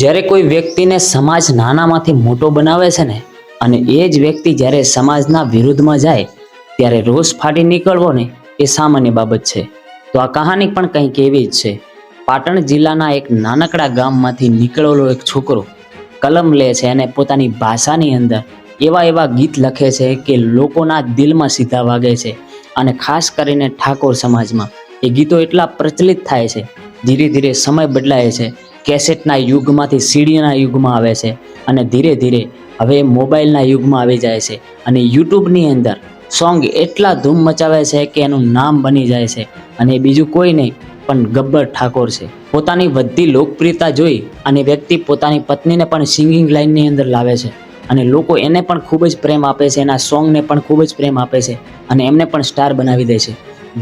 જ્યારે કોઈ વ્યક્તિને સમાજ નાનામાંથી મોટો બનાવે છે ને, અને એ જ વ્યક્તિ જ્યારે સમાજના વિરુદ્ધમાં જાય, ત્યારે રોષ ફાટી નીકળવો ને, એ સામાન્ય બાબત છે. તો આ કહાની પણ કંઈક એવી જ છે. પાટણ જિલ્લાના એક નાનકડા ગામમાંથી નીકળેલો એક છોકરો કલમ લે છે અને પોતાની ભાષાની અંદર એવા એવા ગીત લખે છે કે લોકોના દિલમાં સીધા વાગે છે. અને ખાસ કરીને ઠાકોર સમાજમાં એ ગીતો એટલા પ્રચલિત થાય છે, ધીરે ધીરે સમય બદલાય છે કેસેટના યુગમાંથી સીડીના યુગમાં આવે છે અને ધીરે ધીરે હવે મોબાઈલના યુગમાં આવી જાય છે અને યુટ્યુબની અંદર સોંગ એટલા ધૂમ મચાવે છે કે એનું નામ બની જાય છે અને બીજું કોઈ નહીં, પણ ગબ્બર ઠાકોર છે. પોતાની વધતી લોકપ્રિયતા જોઈ અને વ્યક્તિ પોતાની પત્નીને પણ સિંગિંગ લાઇનની અંદર લાવે છે અને લોકો એને પણ ખૂબ જ પ્રેમ આપે છે, એના સોંગને પણ ખૂબ જ પ્રેમ આપે છે અને એમને પણ સ્ટાર બનાવી દે છે.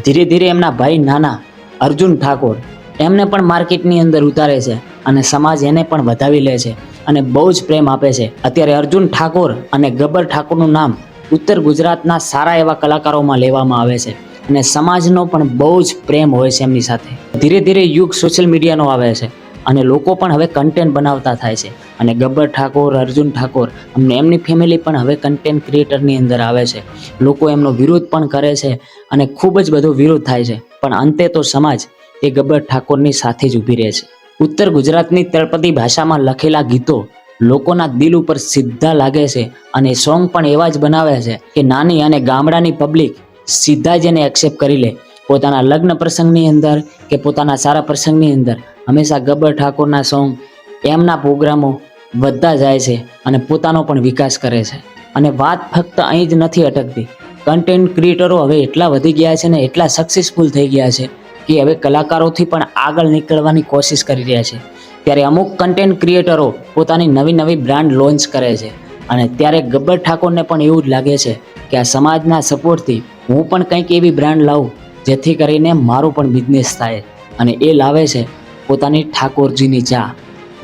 ધીરે ધીરે એમના ભાઈ નાના અર્જુન ઠાકોર એમને પણ માર્કેટની અંદર ઉતારે છે અને સમાજ એને પણ વધાવી લે છે અને બહુ જ પ્રેમ આપે છે. અત્યારે અર્જુન ઠાકોર અને ગબ્બર ઠાકોરનું નામ ઉત્તર ગુજરાતના સારા એવા કલાકારોમાં લેવામાં આવે છે અને સમાજનો પણ બહુ જ પ્રેમ હોય છે એમની સાથે. ધીરે ધીરે યુગ સોશિયલ મીડિયાનો આવે છે અને લોકો પણ હવે કન્ટેન્ટ બનાવતા થાય છે અને ગબ્બર ઠાકોર, અર્જુન ઠાકોર અમને એમની ફેમિલી પણ હવે કન્ટેન્ટ ક્રિએટરની અંદર આવે છે. લોકો એમનો વિરોધ પણ કરે છે અને ખૂબ જ બધો વિરોધ થાય છે. પણ અંતે તો સમાજ એ ગબ્બર ઠાકોરની સાથે જ ઊભી રહે છે. ઉત્તર ગુજરાતની તળપદી ભાષામાં લખેલા ગીતો લોકોના દિલ ઉપર સીધા લાગે છે અને સોંગ પણ એવા જ બનાવે છે કે નાની અને ગામડાની પબ્લિક સીધા જ એને એક્સેપ્ટ કરી લે. પોતાના લગ્ન પ્રસંગની અંદર કે પોતાના સારા પ્રસંગની અંદર હંમેશા ગબ્બર ઠાકોરના સોંગ એમના પ્રોગ્રામો વધતા જાય છે અને પોતાનો પણ વિકાસ કરે છે. અને વાત ફક્ત અહીં જ નથી અટકતી. કન્ટેન્ટ ક્રિએટરો હવે એટલા વધી ગયા છે ને એટલા સક્સેસફુલ થઈ ગયા છે કે હવે કલાકારોથી પણ આગળ નીકળવાની કોશિશ કરી રહ્યા છે. ત્યારે અમુક કન્ટેન્ટ ક્રિએટરો પોતાની નવી નવી બ્રાન્ડ લોન્ચ કરે છે. અને ત્યારે ગબ્બર ઠાકોરને પણ એવું જ લાગે છે કે આ સમાજના સપોર્ટથી હું પણ કંઈક એવી બ્રાન્ડ લાવું, જેથી કરીને મારો પણ બિઝનેસ થાય. અને એ લાવે છે પોતાની ઠાકોરજીની ચા.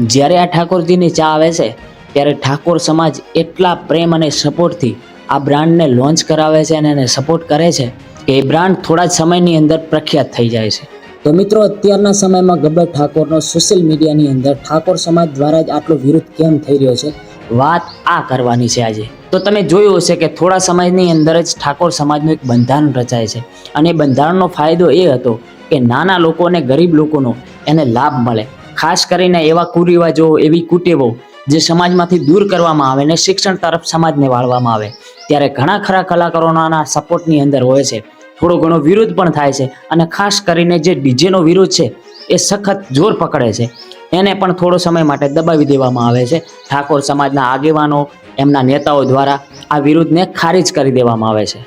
જ્યારે આ ઠાકોરજીની ચા આવે છે, ત્યારે ઠાકોર સમાજ એટલા પ્રેમ અને સપોર્ટથી આ બ્રાન્ડને લોન્ચ કરાવે છે અને એને સપોર્ટ કરે છે એ બ્રાન્ડ થોડા જ સમયની અંદર પ્રખ્યાત થઈ જાય છે. તો મિત્રો અત્યારના સમયમાં ગબ્બર ઠાકોરનો સોશિયલ મીડિયાની અંદર ઠાકોર સમાજ દ્વારા જ આટલો વિરોધ કેમ થઈ રહ્યો છે? વાત આ કરવાની છે આજે. તો તમે જોયું હશે કે થોડા સમયની અંદર જ ઠાકોર સમાજનું એક બંધારણ રચાય છે. અને એ બંધારણનો ફાયદો એ હતો કે નાના લોકો અને ગરીબ લોકોનો એને લાભ મળે. ખાસ કરીને એવા કુરિવાજો એવી કુટેવો જે સમાજમાંથી દૂર કરવામાં આવે અને શિક્ષણ તરફ સમાજને વાળવામાં આવે. ત્યારે ઘણા ખરા કલાકારોના સપોર્ટની અંદર હોય છે. થોડો ઘણો વિરોધ પણ થાય છે અને ખાસ કરીને જે ડીજેનો વિરોધ છે, એ સખત જોર પકડે છે. એને પણ થોડો સમય માટે દબાવી દેવામાં આવે છે. ઠાકોર સમાજના આગેવાનો, એમના નેતાઓ દ્વારા આ વિરોધને ખારીજ કરી દેવામાં આવે છે.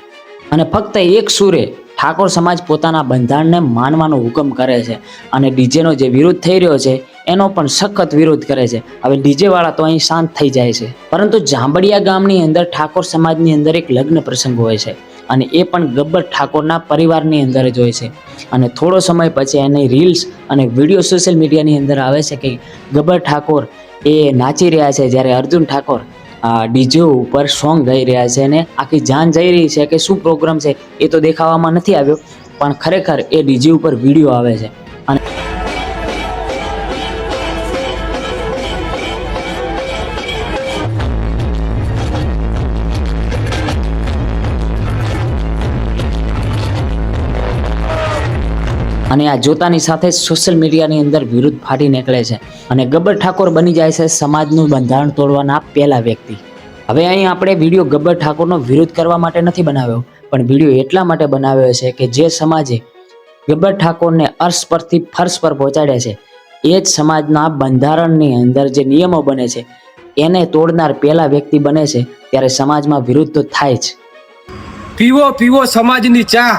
અને ફક્ત એક સુરે ઠાકોર સમાજ પોતાના બંધારણને માનવાનો હુકમ કરે છે અને ડીજેનો જે વિરોધ થઈ રહ્યો છે, એનો પણ સખત વિરોધ કરે છે. હવે ડીજેવાળા તો અહીં શાંત થઈ જાય છે. પરંતુ જાંબડિયા ગામની અંદર ઠાકોર સમાજની અંદર એક લગ્ન પ્રસંગ હોય છે. અને એ પણ ગબ્બર ઠાકોરના પરિવારની અંદર જ હોય છે. અને થોડો સમય પછી એની રીલ્સ અને વીડિયો સોશિયલ મીડિયાની અંદર આવે છે કે ગબ્બર ઠાકોર એ નાચી રહ્યા છે જ્યારે અર્જુન ઠાકોર ડીજે ઉપર સોંગ ગાઈ રહ્યા છે અને આખી જાન જઈ રહી છે કે શું પ્રોગ્રામ છે એ તો દેખાવામાં નથી આવ્યો, પણ ખરેખર એ ડીજે ઉપર વીડિયો આવે છે. અને આ જોતાની સાથે જ સોશિયલ મીડિયાની અંદર વિરુદ્ધ ફાટી નીકળે છે. અને ગબ્બર ઠાકોર બની જાય છે સમાજનું બંધારણ તોડવાના પહેલા વ્યક્તિ. હવે અહીં આપણે વીડિયો ગબ્બર ઠાકોરનો વિરોધ કરવા માટે નથી બનાવ્યો, પણ વીડિયો એટલા માટે બનાવ્યો છે કે જે સમાજે ગબ્બર ઠાકોરને અર્શ પરથી ફર્શ પર પહોંચાડે છે. એ જ સમાજના બંધારણની અંદર જે નિયમો બને છે, એને તોડનાર પહેલા વ્યક્તિ બને છે, ત્યારે સમાજમાં વિરુદ્ધ થાય જ. પીવો પીવો સમાજની ચા.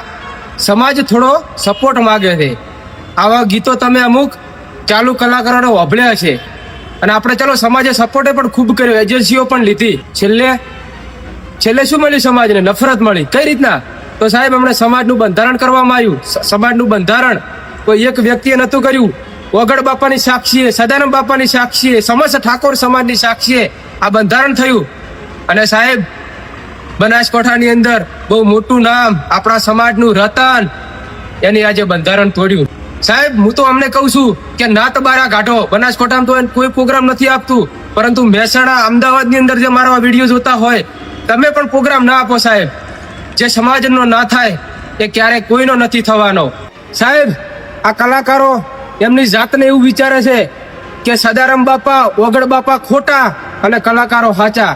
સમાજ થોડો સપોર્ટ માગે છે. આવા ગીતો તમે અમુક ચાલુ કલાકારોને વભળ્યા છે. અને આપણે ચાલો સમાજે સપોર્ટે પણ ખૂબ કર્યો. એજન્સીઓ પણ લીધી. છેલ્લે છેલ્લે શું મળ્યું સમાજને? નફરત મળી. કઈ રીતના? તો સાહેબ હમણે સમાજનું બંધારણ કરવામાં આવ્યું. સમાજનું બંધારણ કોઈ એક વ્યક્તિએ નહોતું કર્યું. વગડ બાપાની સાક્ષીએ, સદાનંદ બાપાની સાક્ષીએ, સમસ્ત ઠાકોર સમાજની સાક્ષીએ આ બંધારણ થયું. અને સાહેબ બનાસકાંઠાની અંદર બહુ મોટું નામ આપણા સમાજનું રતન. એની આજે બંધારણ તોડ્યું. સાહેબ, હું તો અમને કહું છું કે નાત બારા કાઢો બનાસકાંઠામાં તો કોઈ પ્રોગ્રામ નથી આપતું. પરંતુ મહેસાણા, અમદાવાદની અંદર જે મારા વીડિયો જોતા હોય, તમે પણ પ્રોગ્રામ ના આપો સાહેબ. જે સમાજનો ના થાય, એ ક્યારે કોઈનો નથી થવાનો. સાહેબ, આ કલાકારો એમની જાતને એવું વિચારે છે કે સદારામ બાપા, ઓગળ બાપા ખોટા અને કલાકારો સાચા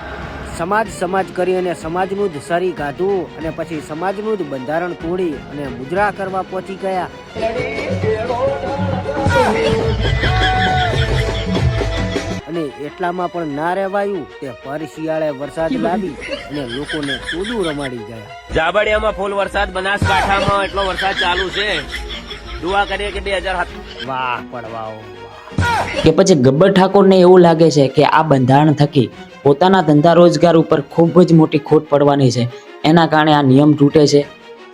સમાજ સમાજ કરી અને સમાજનું જ સરી કાઢવું અને પછી સમાજનું જ બંધારણ તોડી અને મુજરા કરવા પહોંચી ગયા. અને એટલામાં પણ ના રહેવાયું તે ભર શિયાળે વરસાદ લાવી અને લોકોને ચોદું રમાડી ગયા. જાબડિયામાં ફૂલ વરસાદ બનાસકાંઠામાં એટલો વરસાદ ચાલુ છે. દુઆ કરીએ કે બે હજાર વાહ પડવાઓ વાહ. કે પછી ગબ્બર ઠાકોરને એવું લાગે છે કે આ બંધારણ થકી પોતાના ધંધા રોજગાર ઉપર ખૂબ જ મોટી ખોટ પડવાની છે. એના કારણે આ નિયમ તૂટે છે.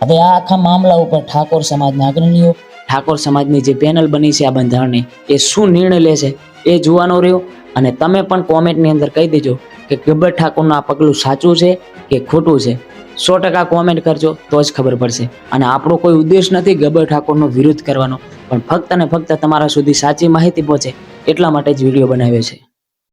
હવે આ આખા મામલા ઉપર ઠાકોર સમાજના અગ્રણીઓ ઠાકોર સમાજની જે પેનલ બની છે આ બંધારણની એ શું નિર્ણય લે છે એ જોવાનો રહ્યો. અને તમે પણ કોમેન્ટની અંદર કહી દેજો. કે ગબ્બર ઠાકોરનું આ પગલું સાચું છે કે ખોટું છે? સો ટકા કોમેન્ટ કરજો, તો જ ખબર પડશે. અને આપણો કોઈ ઉદ્દેશ નથી ગબ્બર ઠાકોરનો વિરોધ કરવાનો. પણ ફક્ત અને ફક્ત તમારા સુધી સાચી માહિતી પહોંચે એટલા માટે જ વીડિયો બનાવ્યો છે.